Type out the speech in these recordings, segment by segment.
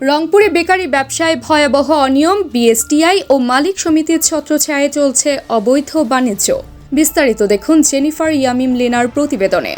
রংপুরে বেকারি ব্যবসায় ভয়াবহ অনিয়ম, বিএসটিআই ও মালিক সমিতির ছত্রছায়ায় চলছে অবৈধ বাণিজ্য। বিস্তারিত দেখুন জেনিফার ইয়ামিম লেনার প্রতিবেদনে।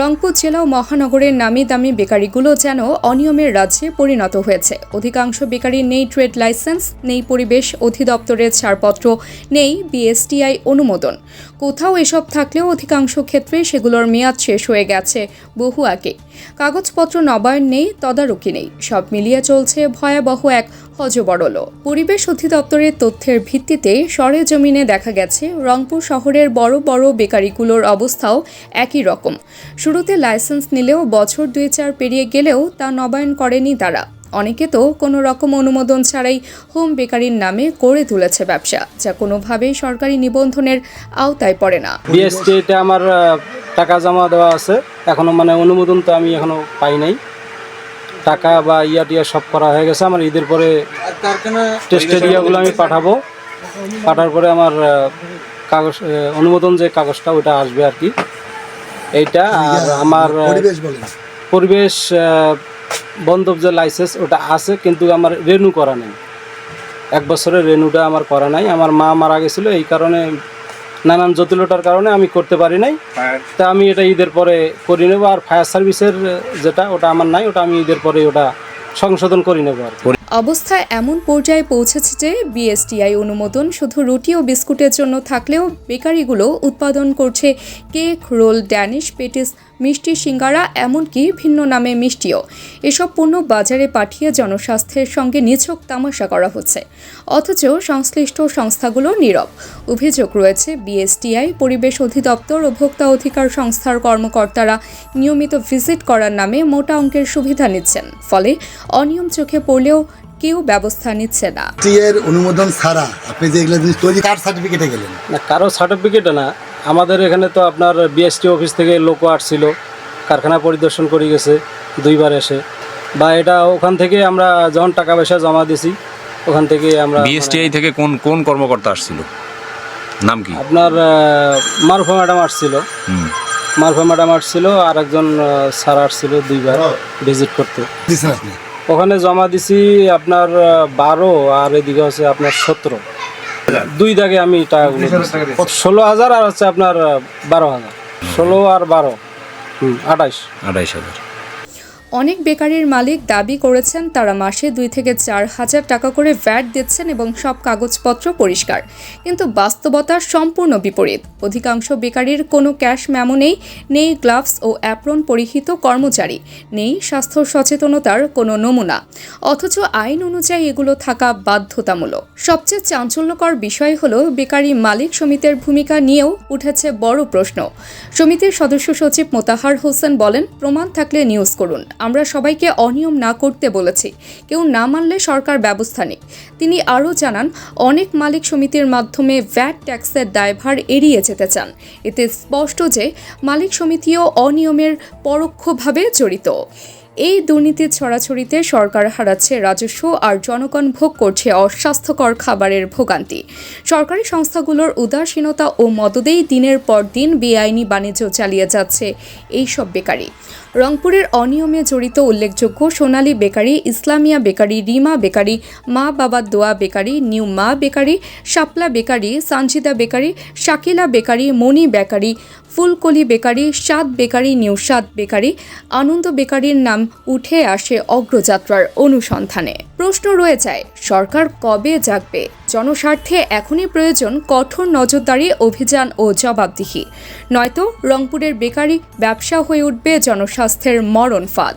রংপুর জেলা ও মহানগরের নামি দামি বেকারিগুলো যেন অনিয়মের রাজ্যে পরিণত হয়েছে। অধিকাংশ বেকারি নেই ট্রেড লাইসেন্স, নেই পরিবেশ অধিদপ্তরের ছাড়পত্র, নেই বিএসটিআই অনুমোদন। কোথাও এসব থাকলেও অধিকাংশ ক্ষেত্রে সেগুলোর মেয়াদ শেষ হয়ে গেছে বহু আগে। কাগজপত্র নবায়ন নেই, তদারকি নেই। সব মিলিয়ে চলছে ভয়াবহ এক হজবরল পরিবেশ অধিদপ্তরের তথ্যের ভিত্তিতে সরে জমিনে দেখা গেছে, রংপুর শহরের বড় বড় বেকারিগুলোর অবস্থাও একই রকম। শুরুতে লাইসেন্স নিলেও বছর দুই চার পেরিয়ে গেলেও তা নবায়ন করেনি তারা। অনেকে তো কোনো রকম অনুমোদন ছাড়াই হোম বেকারির নামে করে তুলেছে ব্যবসা, যা কোনোভাবেই সরকারি নিবন্ধনের আওতায় পড়ে না। আমার টাকা জমা দেওয়া আছে। এখনও মানে অনুমোদন তো আমি এখনও পাই নাই। টাকা বা ইয়া টিয়া সব করা হয়ে গেছে। আমার ঈদের পরে টেস্টের ইয়াগুলো আমি পাঠাবো। পাঠার পরে আমার কাগজ অনুমোদন যে কাগজটা ওটা আসবে আর কি। এইটা আর আমার পরিবেশ বন্ধব যে লাইসেন্স ওটা আছে কিন্তু আমার রেনু করা নেই। এক বছরের রেনুটা আমার করা নাই। আমার মা মারা গেছিল এই কারণে নানান জটিলতার কারণে আমি করতে পারি নাই তা আমি এটা ঈদের পরে করে নেব আর ফায়ার সার্ভিসের যেটা ওটা আমার নাই ওটা আমি ঈদের পরে ওটা সংশোধন করে নেব আর। অবস্থা এমন পর্যায়ে পৌঁছেছে যে বিএসটিআই অনুমোদন শুধু রুটি ও বিস্কুটের জন্য থাকলেও বেকারিগুলো উৎপাদন করছে কেক, রোল, ড্যানিশ, পেটিস, মিষ্টি সিঙ্গারা, এমনকি ভিন্ন নামে মিষ্টিও। এসব পণ্য বাজারে পাঠিয়ে জনস্বাস্থ্যের সঙ্গে নিছক তামাশা করা হচ্ছে। অথচ সংশ্লিষ্ট সংস্থাগুলো নীরব। অভিযোগ রয়েছে, বিএসটিআই, পরিবেশ অধিদপ্তর ও ভোক্তা অধিকার সংস্থার কর্মকর্তারা নিয়মিত ভিজিট করার নামে মোটা অঙ্কের সুবিধা নিচ্ছেন। ফলে অনিয়ম চোখে পড়লেও কেউ ব্যবস্থা নিচ্ছে না। টি এর অনুমোদন ছাড়া আপনি যে এগুলো জিনিস তৈরি কার সার্টিফিকেটে গেলেন? না কারও সার্টিফিকেট না। আমাদের এখানে তো আপনার বিএসটি অফিস থেকে লোকও আসছিল কারখানা পরিদর্শন করে গেছে দুইবার এসে। বা এটা ওখান থেকে আমরা যখন টাকা পয়সা জমা দিছি ওখান থেকে আমরা বিএসটিআই থেকে কোন কোন কর্মকর্তা আসছিল? নাম কি? আপনার মারুফা ম্যাডাম আসছিল। হুম। মারুফা ম্যাডাম আসছিল আর একজন স্যার আসছিল দুইবার ভিজিট করতে। ওখানে জমা দিছি আপনার বারো আর এদিকে হচ্ছে আপনার সতেরো। দুই দাগে আমি টাকাগুলো ষোলো হাজার আর হচ্ছে আপনার বারো হাজার। ষোলো আর বারো। হুম আঠাইশ আঠাইশ হাজার। অনেক বেকারির মালিক দাবি করেছেন তারা মাসে দুই থেকে চার হাজার টাকা করে ভ্যাট দিচ্ছেন এবং সব কাগজপত্র পরিষ্কার। কিন্তু বাস্তবতার সম্পূর্ণ বিপরীত। অধিকাংশ বেকারির কোনো ক্যাশ মেমো নেই নেই গ্লাভস ও অ্যাপ্রন পরিহিত কর্মচারী, নেই স্বাস্থ্য সচেতনতার কোনো নমুনা। অথচ আইন অনুযায়ী এগুলো থাকা বাধ্যতামূলক। সবচেয়ে চাঞ্চল্যকর বিষয় হল বেকারি মালিক সমিতির ভূমিকা নিয়েও উঠেছে বড় প্রশ্ন। সমিতির সদস্য সচিব মোতাহার হোসেন বলেন, প্রমাণ থাকলে নিউজ করুন। আমরা সবাইকে অনিয়ম না করতে বলেছি। কেউ না মানলে সরকার ব্যবস্থা নেই। তিনি আরও জানান, অনেক মালিক সমিতির মাধ্যমে ভ্যাট ট্যাক্সের দায়ভার এড়িয়ে যেতে চান। এতে স্পষ্ট যে, মালিক সমিতিও অনিয়মের পরোক্ষভাবে জড়িত। এই দুর্নীতির ছড়াছড়িতে সরকার হারাচ্ছে রাজস্ব আর জনগণ ভোগ করছে অস্বাস্থ্যকর খাবারের ভোগান্তি। সরকারি সংস্থাগুলোর উদাসীনতা ও মদদেই দিনের পর দিন বেআইনি বাণিজ্য চালিয়ে যাচ্ছে এইসব বেকারি। রংপুরের অনিয়মে জড়িত উল্লেখযোগ্য Sonali bakery, Islamia bakery, Rima bakery, Ma Baba Doa bakery, new Ma bakery, Shapla bakery, Sanjida bakery, Shakila bakery, Moni bakery, Fulkoli bakery Saad bakery, new Saad bakery, Ananda বেকারির নাম উঠে আসে অগ্রযাত্রার অনুসন্ধানে। প্রশ্ন রয়ে যায় সরকার কবে জাগবে? জনস্বার্থে এখনই প্রয়োজন কঠোর নজরদারি, অভিযান ও জবাবদিহি। নয়তো রংপুরের বেকারি ব্যবসা হয়ে উঠবে জনস্বাস্থ্যের মরণ ফাঁদ।